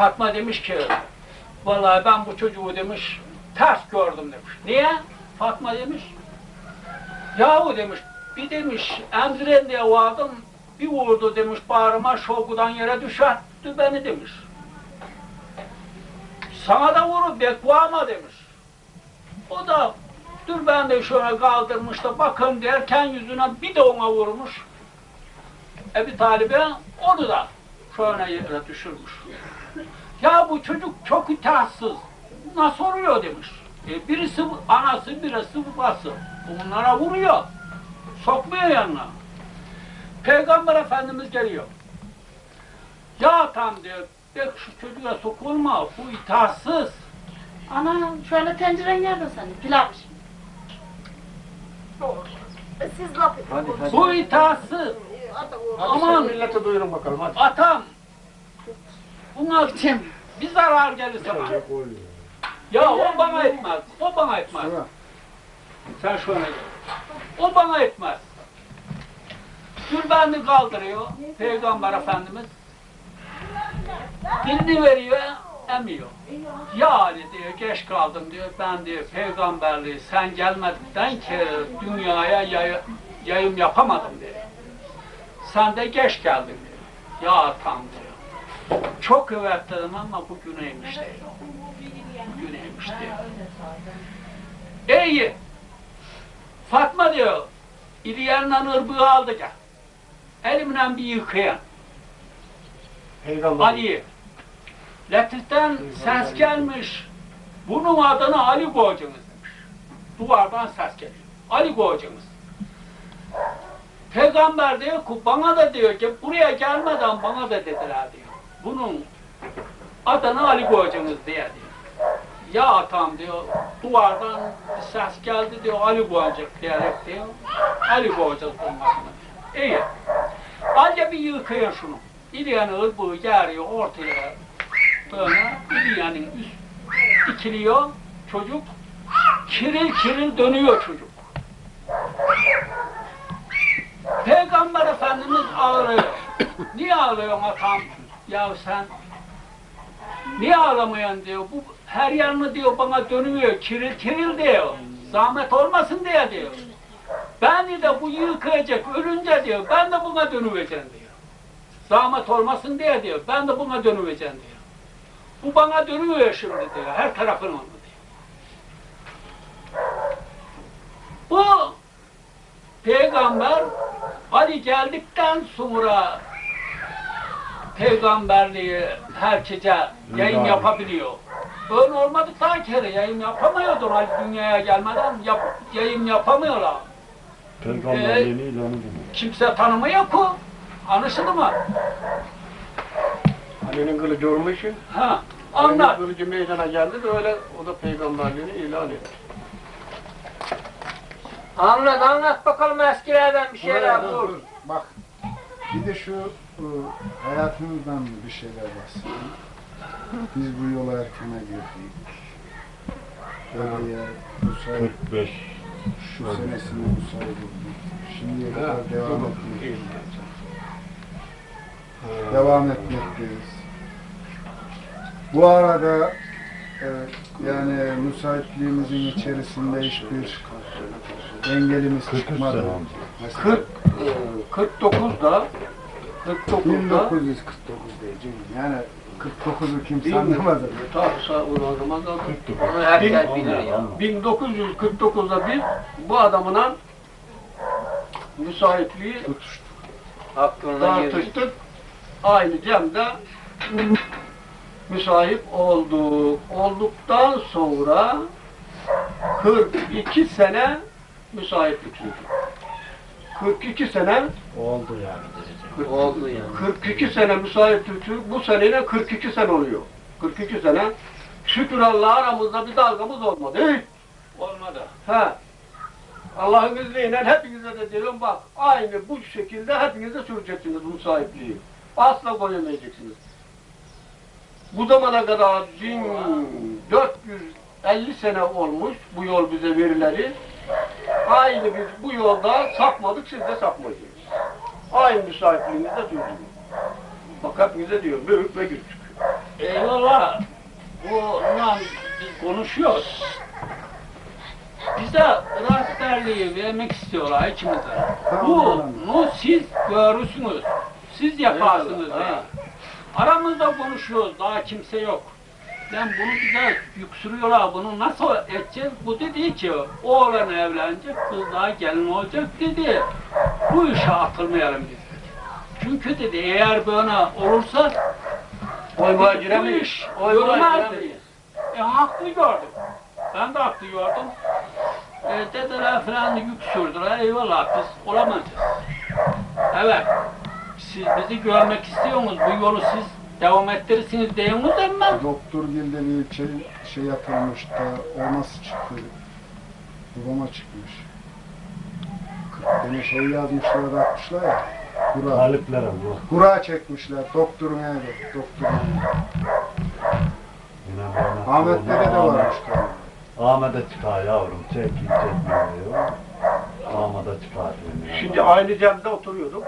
Fatma demiş ki vallahi ben bu çocuğu demiş ters gördüm demiş. Niye? Fatma demiş yahu demiş bir demiş emziren diye vardım bir vurdu demiş bağrıma şokudan yere düşertti beni demiş. Sana da vurup beklama demiş. O da dur ben de şöyle kaldırmış da bakın derken yüzüne bir de ona vurmuş. Ebi Talib'e onu da şöyle yere düşürmüş. Ya bu çocuk çok itaatsız. Nasıl oluyor demiş. E, birisi anası, birisi babası. Bunlara vuruyor. Sokmuyor yanına. Peygamber Efendimiz geliyor. Ya tam diyor, bek şu çocuğa sokulma, bu itaatsız. Ana şöyle tenceren nerede senin? Pilav pişmiş. Siz laf edin. Bu itaatsız. Hadi Aman. millete duyurun bakalım hadi. Atam, buna bir zarar gelir sana. Ya o bana etmez, o bana etmez. Sen şöyle gel. O bana etmez. Gülbeni kaldırıyor Peygamber Efendimiz. Dilini veriyor, emiyor. Ya Ali diyor, geç kaldım diyor, ben diyor peygamberliği sen gelmedikten ki dünyaya yay- yayım yapamadım diyor. Sen de geç geldin diyor. Ya atam diyor. Çok evet dedim ama bugüneymiş diyor. Bugüneymiş diyor. Ey Fatma diyor, İlyan'la ırbığı aldı gel. Elimle bir yıkayan. Peygamber. Ali. Latif'ten ses gelmiş. Bunun adını Ali koyacaksınız demiş. Duvardan ses geliyor. Ali koyacaksınız. Peygamber diyor ki bana da diyor ki buraya gelmeden bana da dediler diyor. Bunun adını Ali koyacaksınız diye diyor. Ya atam diyor duvardan bir ses geldi diyor Ali koyacak diyerek diyor. Ali koyacağız bunun adını. İyi. Anca bir yıkayın şunu. İlyanı ırbuğu geriyor ortaya. Böyle İlyanın üst dikiliyor çocuk. Kiril kiril dönüyor çocuk. Peygamber Efendimiz ağlıyor. Niye ağlıyorsun atam? Ya sen niye ağlamıyorsun diyor. Bu her yanını diyor bana dönüyor. Kiril kiril diyor. Zahmet olmasın diye diyor. Beni de bu yıkayacak ölünce diyor. Ben de buna dönüvereceğim diyor. Zahmet olmasın diye diyor. Ben de buna dönüvereceğim diyor. Bu bana dönüyor şimdi diyor. Her tarafın onu diyor. Bu peygamber Ali geldikten sonra peygamberliği herkese yayın yapabiliyor. Öyle olmadıktan kere yayın yapamıyordur Ali dünyaya gelmeden yap, yayın yapamıyorlar. Peygamberliğini ilan edin. Kimse tanımıyor ki. Anlaşıldı mı? Ali'nin kılıcı olmuş. Ha, Ali'nin anlat. kılıcı meydana geldi de öyle o da peygamberliğini ilan etti. Anlat anlat bakalım eskilerden bir şeyler Dur, bul. dur, Bak. Bir de şu e, hayatımızdan bir şeyler bahsedeyim. Biz bu yola erkene girdik. Böyle yer, bu sayı, 45. şu senesinde bu sayı bulduk. Şimdiye kadar devam etmek Devam etmekteyiz. Bu arada yani müsaitliğimizin içerisinde hiçbir engelimiz 43 çıkmadı. sene. Mesela 40, e, 49'da 49'da 1949 diyeceğim. Yani 49'u kimse anlamadı. Tabii sağ o zaman da Onu herkes bilir ya. 1949'da biz bu adamına müsaitliği Tutuştu. Aklına girdi. tartıştık. Aynı cemde müsait olduk. Olduktan sonra 42 sene müsaitlik sürdü. 42 sene Oldu yani. Oldu yani. 42 sene müsaitlik sürdü. Bu seneyle 42 sene oluyor. 42 sene. Şükür Allah'a aramızda bir dalgamız olmadı. Hey! Olmadı. Ha. Allah'ın izniyle hepinize de diyorum bak aynı bu şekilde hepinize süreceksiniz bu sahipliği. Asla koyamayacaksınız. Bu zamana kadar 1450 sene olmuş bu yol bize verileri. Aynı biz bu yolda sapmadık siz de sapmayacaksınız. Aynı sahipliğinizde sürdürün. Bak hepinize diyor büyük ve küçük. Eyvallah. Bundan biz konuşuyoruz. Bize rehberliği vermek istiyorlar ikimize. Bu, bunu siz görürsünüz. Siz yaparsınız. Eyvallah. Aramızda konuşuyoruz. Daha kimse yok. Ben bunu bize yüksürüyorlar. Bunu nasıl edeceğiz? Bu dedi ki oğlan evlenecek, kız daha gelin olacak dedi. Bu işe atılmayalım biz. Çünkü dedi eğer böyle olursa Oymaya bu giremeyiz. iş yürümez dedi. E haklı gördüm. Ben de haklı gördüm. E, dediler falan yük sürdüler. Eyvallah biz olamayacağız. Evet. Siz bizi görmek istiyorsunuz. Bu yolu siz devam ettirirsiniz diyorsunuz ama Doktor Gil'de bir şey, şey yapılmış da o nasıl çıktı? Babama çıkmış. 40 tane şey yazmışlar atmışlar ya. Kura. Taliplere bu. Kura çekmişler. Doktorun evi. Doktorun evi. Yine böyle. Ahmet'lere de varmış galiba. Ahmet'e çıkar yavrum. Çekin çekmiyor diyor. Ahmet'e çıkar. Şimdi aynı cemde oturuyorduk.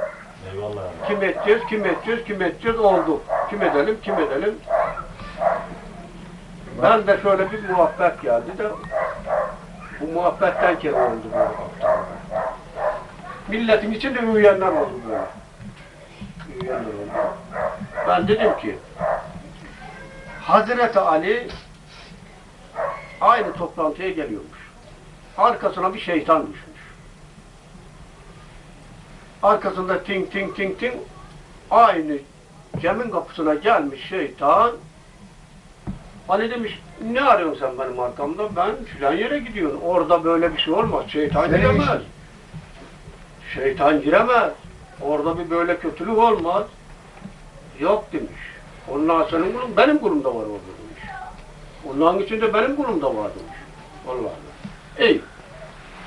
Eyvallah. Kim edeceğiz, kim edeceğiz, kim edeceğiz oldu. Kim edelim, kim edelim. Ben de şöyle bir muhabbet geldi de bu muhabbetten kere oldu böyle. Milletin içinde üyeyenler oldu böyle. Üyeyenler oldu. Ben dedim ki Hazreti Ali aynı toplantıya geliyormuş. Arkasına bir şeytan düşmüş. Arkasında ting ting ting ting aynı Cem'in kapısına gelmiş şeytan Ali demiş ne arıyorsun sen benim arkamda? Ben filan yere gidiyorum. Orada böyle bir şey olmaz. Şeytan Senin giremez. Şeytan giremez. Orada bir böyle kötülük olmaz. Yok demiş. Ondan senin kulun benim kulumda var orada demiş. Onların içinde benim kulumda var demiş. Allah Allah. İyi.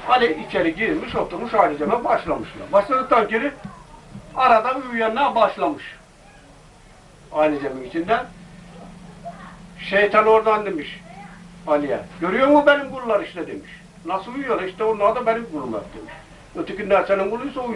Ali içeri girmiş, oturmuş ailece başlamışlar. Başladıktan geri arada uyuyanlar başlamış. Ailecemin içinden. Şeytan oradan demiş Ali'ye. Görüyor mu benim kullar işte demiş. Nasıl uyuyor? İşte onlar da benim kulum hep demiş. Ötekiler senin kuluysa uyuyor.